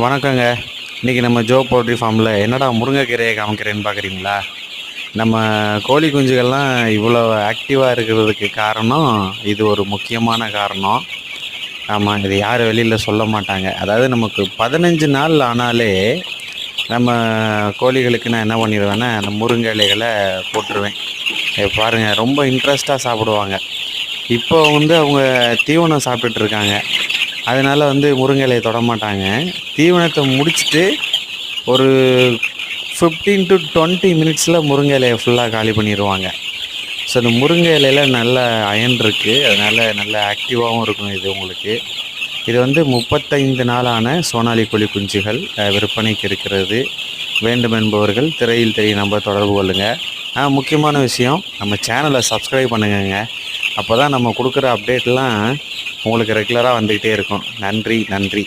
வணக்கங்க. இன்றைக்கி நம்ம ஜோ போல்ட்ரி ஃபார்மில் என்னடா முருங்கைக்கீரையை காமிக்கிறேன்னு பார்க்குறீங்களா நம்ம கோழி குஞ்சுகள்லாம் இவ்வளோ ஆக்டிவாக இருக்கிறதுக்கு காரணம் இது ஒரு முக்கியமான காரணம். ஆமாம் இது யாரும் வெளியில் சொல்ல மாட்டாங்க. அதாவது நமக்கு பதினஞ்சு நாள் ஆனாலே நம்ம கோழிகளுக்கு நான் என்ன பண்ணிடுவேன்னா அந்த முருங்கை இலைகளை போட்டுருவேன். பாருங்கள் ரொம்ப இன்ட்ரெஸ்ட்டாக சாப்பிடுவாங்க. இப்போ வந்து அவங்க தீவனம் சாப்பிட்டுட்டு இருக்காங்க. அதனால் வந்து முருங்கை இலையை தொட மாட்டாங்க. தீவனத்தை முடிச்சுட்டு ஒரு ஃபிஃப்டீன் டு டுவெண்ட்டி மினிட்ஸில் முருங்கை இலையை ஃபுல்லாக காலி பண்ணிடுவாங்க ஸோ இந்த முருங்கை இலையில் நல்ல அயன் இருக்குது அதனால் நல்ல ஆக்டிவாகவும் இருக்கும் இது உங்களுக்கு. இது வந்து முப்பத்தைந்து நாளான சோனாலி கோழி குஞ்சுகள் விற்பனைக்கு இருக்கிறது. வேண்டும் என்பவர்கள் திரையில் தெரிய நம்ம தொடர்பு கொள்ளுங்கள் ஆ முக்கியமான விஷயம் நம்ம சேனலை சப்ஸ்கிரைப் பண்ணுங்கங்க. அப்போ தான் நம்ம கொடுக்குற அப்டேட்லாம் உங்களுக்கு ரெகுலராக வந்துக்கிட்டே இருக்கும். நன்றி நன்றி.